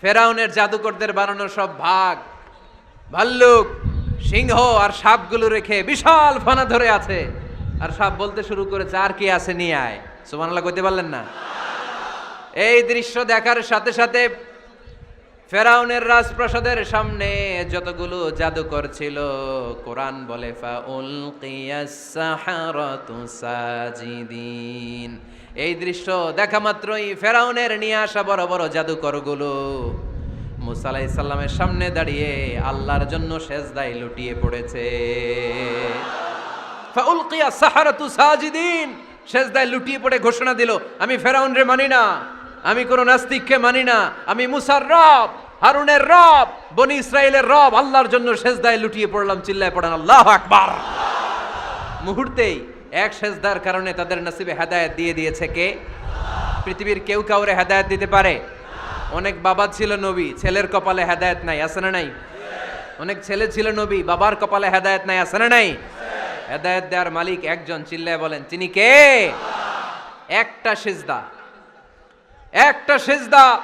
ফেরাউনের জাদুকরদের বানানো সব ভাগ। ভাল্লুক, সিংহ আর সাপগুলো রেখে বিশাল ফানা ধরে আছে। আর সাপ বলতে শুরু করেছে আর কি আছে নিয়ে আয়। সুবহানাল্লাহ কইতে পারলেন না? এই দৃশ্য দেখার সাথে সাথে ফেরাউনের রাজপ্রাসাদের সামনে যতগুলো জাদুকর ছিল, কোরআন বলে, ফাউলকিয়াস সাহারাতু সাজিদিন। এই দৃশ্য দেখা মাত্রই ফেরাউনের নিয়ে আসা বড় বড় জাদুকরগুলো। মুসা আলাইহিস সালামের সামনে দাঁড়িয়ে আল্লাহর জন্য সেজদায় লুটিয়ে পড়েছে। ফাউলকিয়া সাহারাতু সাজিদিন, সেজদায় লুটিয়ে পড়ে ঘোষণা দিল, আমি ফেরাউন রে মানি না, আমি কোন নাস্তিককে মানি না, আমি মুসার রব, হারুনের রব, বনি ইসরায়েলের রব, আল্লাহর জন্য সেজদায় লুটিয়ে পড়লাম, চিল্লায় পড়ান, আল্লাহ আকবার। মুহূর্তেই এক সেজদার কারণে তাদের নসিবে হেদায়ত দিয়ে দিয়েছে কে? পৃথিবীর কেউ কাউরে হেদায়ত দিতে পারে? অনেক বাবা ছিল নবী, ছেলের কপালে হেদায়ত নাই, আছে না নাই? অনেক ছেলে ছিল নবী, বাবার কপালে হেদায়ত নাই, আছে না নাই? হেদায়ত দেওয়ার মালিক একজন, চিল্লায় বলেন, তিনি কে? একটা সেজদা। একটা সেজদা।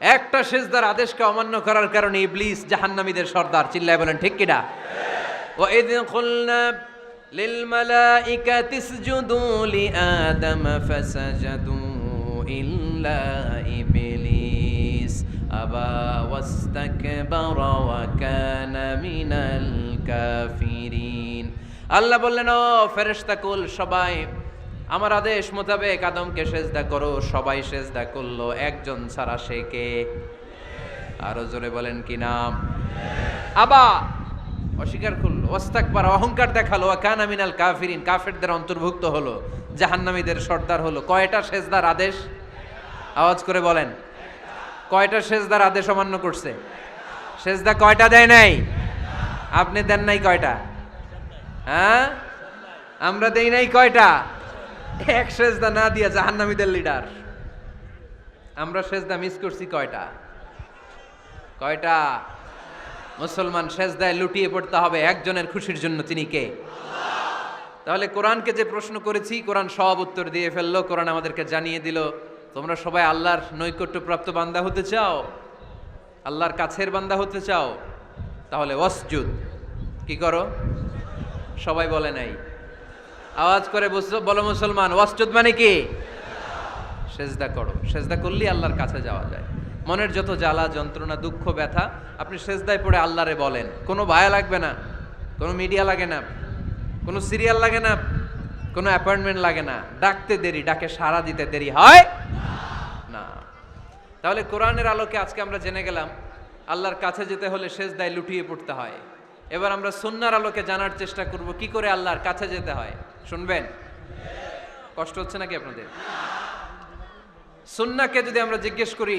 একটা সেজদার আদেশকে অমান্য করার কারণে ইবলিস জাহান্নামীদের সর্দার, চিল্লায় বলেন, ঠিক কিনা ও এদিন খুলনা للملائكة اسجدوا لآدم فسجدوا إلا إبليس أبى واستكبر وكان من الكافرين আল্লাহ বললেন ও ফেরেশতা কুল সবাই আমার আদেশ মোতাবেক আদমকে সেজদা করো সবাই সেজদা করলো একজন ছাড়া সে কে আরো জোরে বলেন কি নাম আবা অস্বীকার করল। ওস্তাকবার অহংকার দেখাল। কানা মিনাল কাফিরিন, কাফেরদের অন্তর্ভুক্ত হলো। জাহান্নামীদের সর্দার হলো। কয়টা সেজদার আদেশ? আওয়াজ করে বলেন। কয়টা সেজদার আদেশ অমান্য করছে? সেজদা কয়টা দেয় নাই? আপনি দেন নাই কয়টা? হ্যাঁ? আমরা দেই নাই কয়টা? এক সেজদা না দিয়া জাহান্নামীদের লিডার। আমরা সেজদা মিস করছি কয়টা? কয়টা? মুসলমান সেজদায় লুটিয়ে পড়তে হবে একজনের খুশির জন্য তিনি কে? তাহলে কোরআনকে যে প্রশ্ন করেছি, কোরআন সব উত্তর দিয়ে ফেলল, কোরআন আমাদেরকে জানিয়ে দিল, তোমরা সবাই আল্লাহর নৈকট্যপ্রাপ্ত বান্দা হতে চাও? আল্লাহর কাছের বান্দা হতে চাও? তাহলে ওয়াসজুদ, কি করো? সবাই বলে নাই। আওয়াজ করে বলো মুসলমান, ওয়াসজুদ মানে কি? সেজদা করো। সেজদা করলেই আল্লাহর কাছে যাওয়া যায়। মনের যত জ্বালা যন্ত্রণা, দুঃখ, ব্যথা, আপনি সেজদায় পড়ে আল্লাহরে বলেন। কোনো ভায়া লাগবে না, কোনো মিডিয়া লাগে না, কোনো সিরিয়াল লাগে না, কোনো অ্যাপয়েন্টমেন্ট লাগে না। ডাকতে দেরি, ডাকে সাড়া দিতে দেরি হয় না। তাহলে কোরআনের আলোকে আজকে আমরা জেনে গেলাম, আল্লাহর কাছে যেতে হলে সেজদায় লুটিয়ে পড়তে হয়। এবার আমরা সুন্নার আলোকে জানার চেষ্টা করব, কি করে আল্লাহর কাছে যেতে হয়? শুনবেন? কষ্ট হচ্ছে নাকি আপনাদের? সুন্নাকে যদি আমরা জিজ্ঞেস করি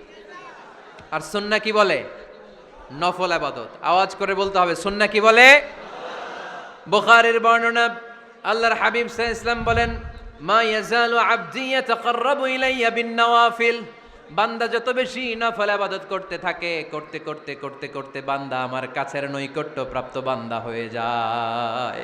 আর সুন্না কি বলে? নফল আবাদত। আওয়াজ করে বলতে হবে, সুন্না কি বলে? বুখারীর বর্ণনা, আল্লাহর হাবিব সাল্লাল্লাহু ইসলাম বলেন, মা ইয়াজালু আবদি ইয়াতাকাররাবু ইলাইয়া বিন নওয়াফিল বান্দা যত বেশি নফল আবাদত করতে থাকে, করতে করতে করতে করতে বান্দা আমার কাছের নৈকট্য প্রাপ্ত বান্দা হয়ে যায়।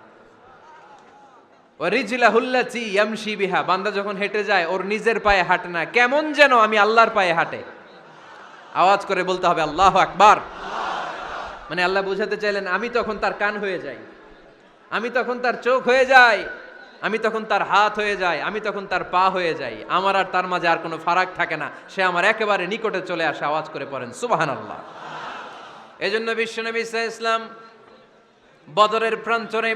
ওয়ারিজলাহুল্লাতি ইয়ামশি বিহা। বান্দা যখন হেঁটে যায়, ওর নিজের পায়ে হাঁটে না। কেমন যেন আমি আল্লাহর পায়ে হাঁটে। আওয়াজ করে বলতে হবে, আল্লাহ আকবার। মানে আল্লাহ বুঝাতে চাইলেন, আমি তখন তার কান হয়ে যাই। আমি তখন তার চোখ হয়ে যাই। আমি তখন তার হাত হয়ে যাই। আমি তখন তার পা হয়ে যাই। আমার আর তার মাঝে আর কোনো ফারাক থাকে না। সে আমার একেবারে নিকটে চলে আসে, আওয়াজ করে পড়েন সুবাহান আল্লাহ এই জন্য বিশ্বনবী ইসা ইসলাম বদরের প্রান্তরে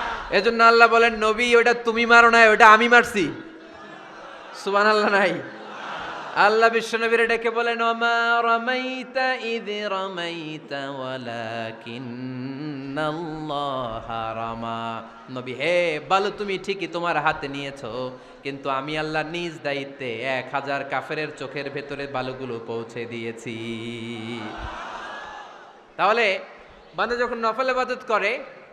এজন্য আল্লাহ বলেন, নবী ওটা তুমি মারো নাই ওটা আমি মারছি। সুবান আল্লাহ নাই। আল্লাহ বিশ্বনবীর ডেকে বলেন রমাইতা নবী, হে বালু, তুমি ঠিকই তোমার হাতে নিয়েছো, কিন্তু আমি আল্লাহ নিজ দায়িত্বে এক হাজার কাফেরের চোখের ভেতরে বালুগুলো পৌঁছে দিয়েছি। তাহলে, বান্দা যখন নফল ইবাদত করে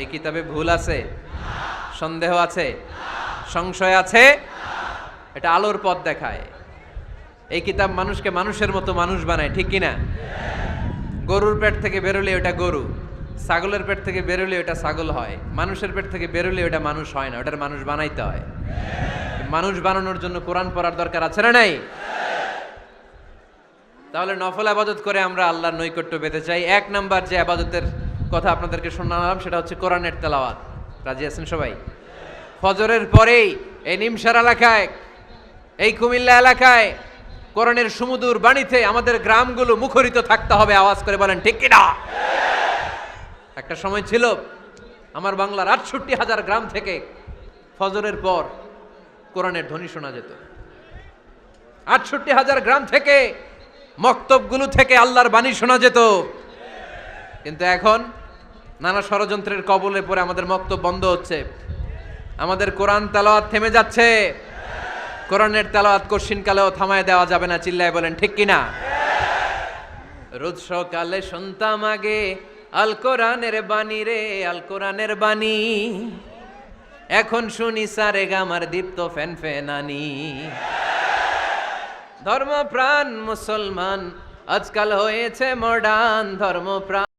এই কিতাবে ভুল আছে? সন্দেহ আছে? সংশয় আছে? এটা আলোর পথ দেখায়। এই কিতাব মানুষকে মানুষের মতো মানুষ বানায়, ঠিক কিনা? গরুর পেট থেকে বেরোলে ওটা গরু, ছাগলের পেট থেকে বেরোলে ওটা ছাগল হয়, মানুষের পেট থেকে বেরোলে ওটা মানুষ হয় না, ওটার মানুষ বানাইতে হয়। মানুষ বানানোর জন্য কোরআন পড়ার দরকার আছে না নাই? তাহলে নফল আবাদত করে আমরা আল্লাহর নৈকট্য পেতে চাই। এক নাম্বার যে আবাদতের কথা আপনাদেরকে শোনালাম, সেটা হচ্ছে কোরআনের তেলাওয়াত। রাজি আছেন সবাই? ফজরের পরেই এই নিমসার এলাকায়, এই কুমিল্লা এলাকায় কোরআনের সুমুদুর বাণীতে আমাদের গ্রামগুলো মুখরিত থাকতে হবে, আওয়াজ করে বলেন, ঠিক কিনা? একটা সময় ছিল, আমার বাংলার আটষট্টি হাজার গ্রাম থেকে ফজরের পর কোরআনের ধ্বনি শোনা যেত। আটষট্টি হাজার গ্রাম থেকে মক্তবগুলো থেকে আল্লাহর বাণী শোনা যেত। কিন্তু এখন নানা ষড়যন্ত্রের কবলে পড়ে আমাদের মক্তব বন্ধ হচ্ছে। আমাদের কোরআন তেলাওয়াত থেমে যাচ্ছে। কোরআনের তেলাওয়াত কশিন কালেও থামায় দেওয়া যাবে না, চিল্লায় বলেন, ঠিক কিনা? রোজ সকালে শুনতাম আগে, আল কোরআনের বাণী রে, আল কোরআনের বাণী। এখন শুনি সারে গামার দীপ্ত ফ্যান ফ্যানানি ধর্মপ্রাণ মুসলমান, আজকাল হয়েছে মডার্ন ধর্মপ্রাণ।